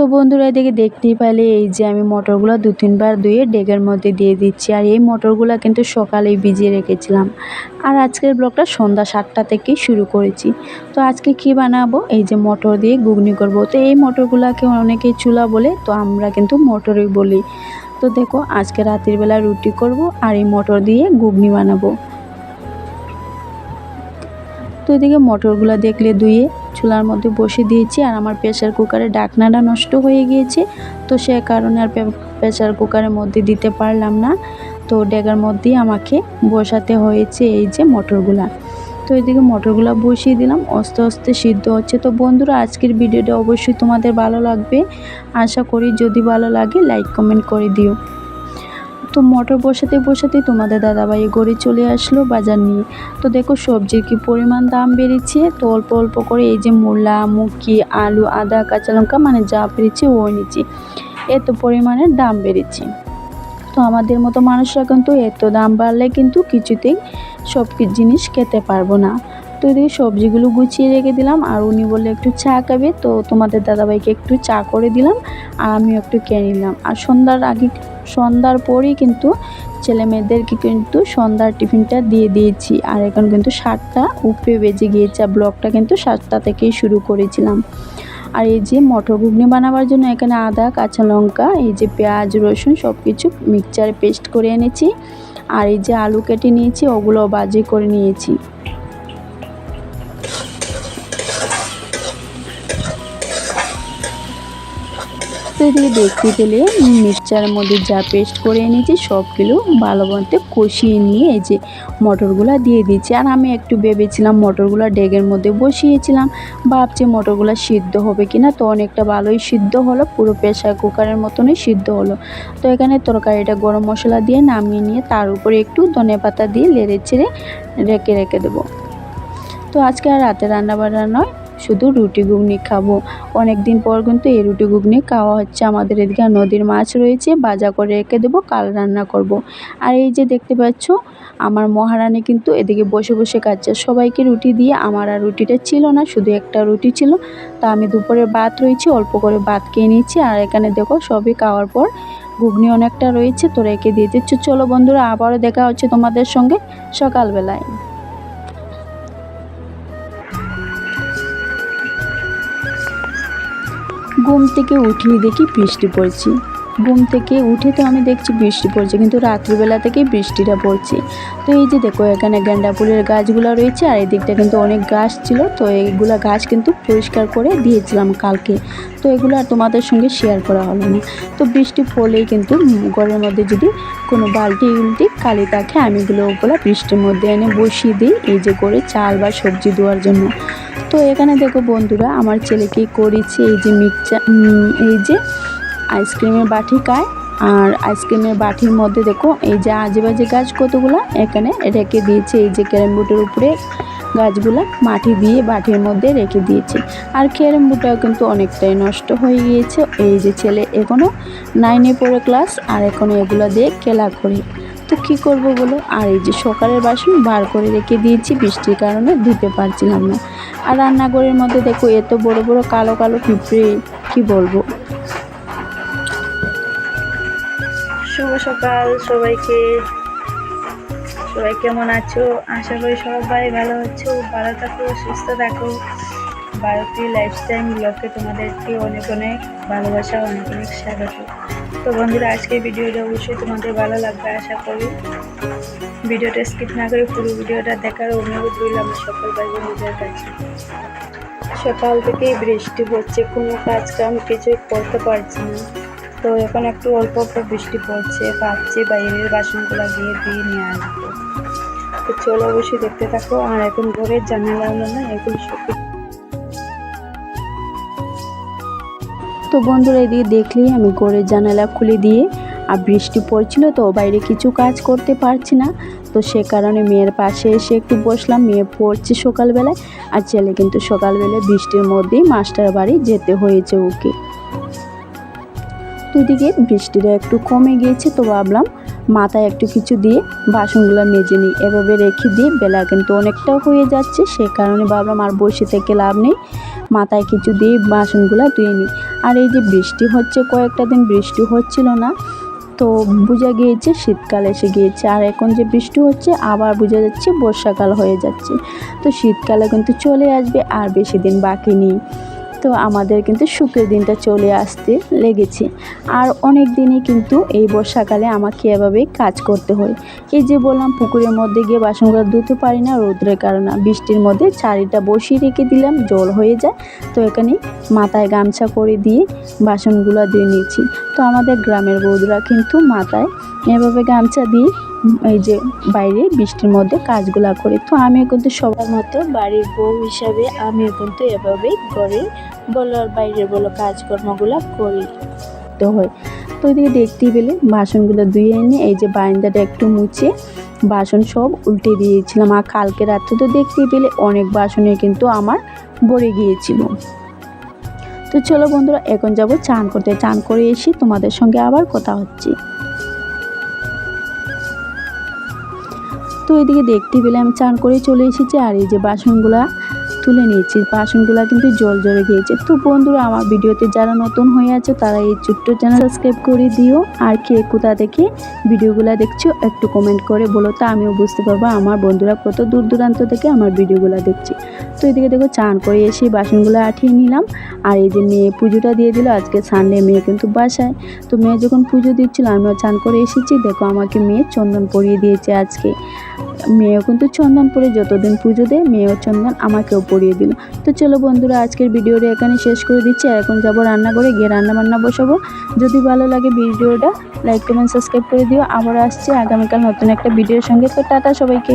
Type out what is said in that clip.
তো বন্ধুরা এদিকে দেখতেই পেলে, এই যে আমি মটরগুলো দু তিনবার ধুয়ে ডেগের মধ্যে দিয়ে দিচ্ছি। আর এই মটরগুলো কিন্তু সকালেই ভিজিয়ে রেখেছিলাম। আর আজকের ব্লগটা সন্ধ্যা সাতটা থেকেই শুরু করেছি। তো আজকে কি বানাবো? এই যে মটর দিয়ে ঘুগনি করব। তো এই মটরগুলোকে অনেকেই চুলা বলে, তো আমরা কিন্তু মটরই বলি। তো দেখো, আজকে রাতের বেলা রুটি করব আর এই মটর দিয়ে ঘুগনি বানাবো। তো এদিকে মটরগুলো দেখলে ধুয়ে চুলার মধ্যে বসে দিয়েছি আর আমার প্রেশার কুকারে ডাকনাটা নষ্ট হয়ে গিয়েছে। তো সে কারণে আর প্রেশার কুকারের মধ্যে দিতে পারলাম না। তো ডেগার মধ্যেই আমাকে বসাতে হয়েছে এই যে মটরগুলা। তো এদিকে মটরগুলো বসিয়ে দিলাম আস্তে আস্তে সিদ্ধ হচ্ছে। তো বন্ধুরা, আজকের ভিডিওটা অবশ্যই তোমাদের ভালো লাগবে। আশা করি যদি ভালো লাগে লাইক কমেন্ট করে দিও। তো মটর বসাতে বসাতে তোমাদের দাদাভাই গড়ে চলে আসলো বাজার নিয়ে। তো দেখো সবজির কি পরিমাণ দাম বেড়েছে, তো অল্প অল্প করে এই যে মূলা মুখি আলু, আদা, কাঁচা লঙ্কা মানে যা পেরেছে ও নিচ্ছি। এত পরিমাণের দাম বেড়েছে। তো আমাদের মতো মানুষরা কিন্তু এত দাম বাড়লে কিন্তু কিছুতেই সব জিনিস খেতে পারব না। তো এদিকে সবজিগুলো গুছিয়ে রেখে দিলাম, আর উনি বললে একটু চা খাবে, তো তোমাদের দাদাভাইকে একটু চা করে দিলাম, আর আমিও একটু কিনে নিলাম। আর সন্ধ্যার আগে সন্ধ্যার পরেই কিন্তু ছেলে মেয়েদেরকে কিন্তু সন্ধ্যার টিফিনটা দিয়ে দিয়েছি। আর এখন কিন্তু সাতটা উপরে বেজে গিয়েছে, আর ব্লগটা কিন্তু সাতটা থেকেই শুরু করেছিলাম। আর এই যে মটর ঘুগনি বানাবার জন্য এখানে আদা, কাঁচা লঙ্কা, এই যে পেঁয়াজ, রসুন সব কিছু মিক্সচারে পেস্ট করে এনেছি। আর এই যে আলু কেটে নিয়েছি, ওগুলো বাজি করে নিয়েছি। তো এদিকে দেখতে পেলে মিক্সচার মধ্যে যা পেস্ট করে এনেছি সবগুলো ভালো মতো কষিয়ে নিয়ে এই যে মটরগুলো দিয়ে দিচ্ছি আর আমি একটু ভেবেছিলাম মটরগুলো ডেগের মধ্যে বসিয়েছিলাম। ভাবছি মটরগুলো সিদ্ধ হবে কি না তো অনেকটা ভালোই সিদ্ধ হলো। পুরো প্রেশার কুকারের মতনই সিদ্ধ হলো। তো এখানে তরকারিটা গরম মশলা দিয়ে নামিয়ে নিয়ে তার উপরে একটু ধনে পাতা দিয়ে লেড়ে ছেড়ে রেখে রেখে দেবো। তো আজকে আর রাতে রান্না বান্না নয়। শুধু রুটি ঘুগনি খাব। অনেক দিন পর কিন্তু এই রুটি ঘুগনি খাওয়া হচ্ছে। আমাদের এদিকে নদীর মাছ রয়েছে বাজা করে রেখে দেবো, কাল রান্না করব। আর এই যে দেখতে পাচ্ছ, আমার মহারানী কিন্তু এদিকে বসে বসে খাচ্ছে। সবাইকে রুটি দিয়ে, আমার আর রুটিটা ছিল না, শুধু একটা রুটি ছিল। তা আমি দুপুরে ভাত রয়েছে, অল্প করে ভাত খেয়ে নিয়েছি। আর এখানে দেখো, সবই খাওয়ার পর ঘুগনি অনেকটা রয়েছে, তো রেখে দিয়ে দিচ্ছ। চলো বন্ধুরা, আবারও দেখা হচ্ছে তোমাদের সঙ্গে সকালবেলায়। ঘুম থেকে উঠিয়ে দেখি বৃষ্টি পড়ছে। ঘুম থেকে উঠে তো আমি দেখছি বৃষ্টি পড়ছে, কিন্তু রাত্রিবেলা থেকেই বৃষ্টিটা পড়ছে। তো এই যে দেখো, এখানে গেন্ডা ফুলের গাছগুলো রয়েছে, আর এই দিকটা কিন্তু অনেক গাছ ছিল। তো এইগুলো গাছ কিন্তু পরিষ্কার করে দিয়েছিলাম কালকে। তো এগুলো আর তোমাদের সঙ্গে শেয়ার করা হলো না। তো বৃষ্টি পড়লেই কিন্তু ঘরের মধ্যে যদি কোনো বালতি উল্টি কালি থাকে, আমি এগুলো ওগুলো বৃষ্টির মধ্যে এনে বসিয়ে দিই, এই যে করে চাল বা সবজি দেওয়ার জন্য। তো এখানে দেখো বন্ধুরা, আমার ছেলেকে করেছি? এই যে মিক্সচার এই যে আইসক্রিমের বাটি খায় আর আইসক্রিমের বাটির মধ্যে দেখো, এই যে আজেবাজে গাছ কতগুলো, এখানে রেখে দিয়েছে। এই যে ক্যারেম বোর্ডের উপরে গাছগুলা মাটি দিয়ে বাটির মধ্যে রেখে দিয়েছে। আর ক্যারেম বোর্ডটাও কিন্তু অনেকটাই নষ্ট হয়ে গিয়েছে। এই যে ছেলে এখনও নাইনে পড়ে ক্লাস আর এখনও এগুলো দিয়ে খেলা করে। তো কি করব বলো? আর এই যে সকালের বাসন বার করে রেখে দিয়েছি, বৃষ্টির কারণে ধুতে পারছিলাম না। আর রান্নাঘরের মধ্যে দেখো এত বড় বড় কালো কালো পিঁপড়ে, কি বলব? শুভ সকাল সবাইকে। সবাই কেমন আছো? আশা করি সবাই ভালো আছো। ভালো থাকো, সুস্থ থাকো। ভারতীয় লাইফস্টাইল ব্লগে তোমাদেরকে অনেক অনেক ভালোবাসা, অনেক অনেক স্বাগত। তো বন্ধুরা আজকে ভিডিওটা অবশ্যই তোমাদের ভালো লাগবে, আশা করি। ভিডিওটা স্কিপ না করে পুরো ভিডিওটা দেখার অনুরোধ রইল আমার সকল ভাই বোনদের কাছে। সকাল থেকেই বৃষ্টি হচ্ছে কোনো কাজ কাম কিছুই করতে পারছি না। তো এখন একটু অল্প অল্প বৃষ্টি পড়ছে, ভাবছি বাইরের বাসনগুলো গিয়ে দিয়ে নিয়ে আসব। তো চলো অবশ্যই দেখতে থাকো, আর এখন ঘরের জানালা না, এখন সব তো বন্ধুরা এদিকে দেখলেই আমি ঘরের জানালা খুলে দিয়ে, আর বৃষ্টি পড়ছিল তো বাইরে কিছু কাজ করতে পারছি না। তো সে কারণে মেয়ের পাশে এসে একটু বসলাম, মেয়ে পড়ছে সকালবেলায়, আর ছেলে কিন্তু সকালবেলায় বৃষ্টির মধ্যেই মাস্টার বাড়ি যেতে হয়েছে ওকে। তো দুদিকে বৃষ্টিটা একটু কমে গিয়েছে তো ভাবলাম, মাথায় একটু কিছু দিয়ে বাসনগুলো মেজে নিই। এভাবে রেখে দিয়ে বেলা কিন্তু অনেকটাও হয়ে যাচ্ছে, সে কারণে ভাবলাম আর বসে থেকে লাভ নেই। মাথায় কিছু দিয়ে বাসনগুলো ধুয়ে নিই। আর এই যে বৃষ্টি হচ্ছে, কয়েকটা দিন বৃষ্টি হচ্ছিল না, তো বোঝা গিয়েছে, শীতকাল এসে গিয়েছে। আর এখন যে বৃষ্টি হচ্ছে, আবার বোঝা যাচ্ছে, বর্ষাকাল হয়ে যাচ্ছে। তো শীতকালে কিন্তু চলে আসবে, আর বেশি দিন বাকি নেই। তো আমাদের কিন্তু শুক্রের দিনটা চলে আসতে লেগেছে। আর অনেক দিনই কিন্তু এই বর্ষাকালে আমাকে এভাবেই কাজ করতে হয়। এই যে বললাম, পুকুরের মধ্যে গিয়ে বাসনগুলো ধুতে পারি না, রৌদ্রের কারণে। বৃষ্টির মধ্যে চারিটা বসিয়ে রেখে দিলাম, জল হয়ে যায়। তো এখানে মাথায় গামছা করে দিয়ে বাসনগুলো ধুয়ে নিয়েছি। তো আমাদের গ্রামের বৌদরা কিন্তু মাথায় এভাবে গামছা দিয়ে এই যে বাইরে বৃষ্টির মধ্যে কাজগুলা করে। তো আমিও কিন্তু সবার মতো বাড়ির বউ হিসাবে আমিও কিন্তু এভাবেই ঘরে বলো আর বাইরে বলো কাজকর্মগুলো করি। তো হয়। তো ওইদিকে দেখতেই পেলে বাসনগুলো ধুয়ে এনে এই যে বারান্দাটা একটু মুছে বাসন সব উল্টে দিয়েছিলাম। আর কালকে রাত্রে তো দেখতেই পেলে অনেক বাসনে কিন্তু আমার ভরে গিয়েছিল। তো চলো বন্ধুরা, এখন যাব চান করতে। চান করে এসে তোমাদের সঙ্গে আবার কথা হচ্ছে। তো এদিকে দেখতে পেলাম চান করে চলে এসেছি আর এই যে বাসনগুলা তুলে নিয়েছি। বাসনগুলা কিন্তু জল জলে গিয়েছে। তো বন্ধুরা, আমার ভিডিওতে যারা নতুন হয়ে আছে, তারা এই ছোট্ট চ্যানেল সাবস্ক্রাইব করে দিও। আর কে কোথা থেকে ভিডিওগুলো দেখছ, একটু কমেন্ট করে বলো। তো আমিও বুঝতে পারব, আমার বন্ধুরা কত দূর দূরান্ত থেকে আমার ভিডিওগুলো দেখছে। তো এদিকে দেখো, চান করে এসে বাসনগুলো আঠিয়ে নিলাম। আর এই যে মেয়ে পুজোটা দিয়ে দিল, আজকে সানডে মেয়ে কিন্তু বাসায়। তো মেয়ে যখন পুজো দিচ্ছিল, আমিও চান করে এসেছি। দেখো, আমাকে মেয়ে চন্দন পরিয়ে দিয়েছে আজকে। মেয়েও কিন্তু চন্দন পরে যতদিন পুজো দেয়, মেয়েও চন্দন, আমাকেও পরিয়ে দিল। তো চলো বন্ধুরা, আজকের ভিডিওটা এখানে শেষ করে দিচ্ছি। আর এখন যাব রান্না করে, গিয়ে রান্না বান্না বসাবো। যদি ভালো লাগে ভিডিওটা, লাইক কমেন্ট, সাবস্ক্রাইব করে দিও। আবার আসছে আগামীকাল নতুন একটা ভিডিওর সঙ্গে। তো টাটা সবাইকে।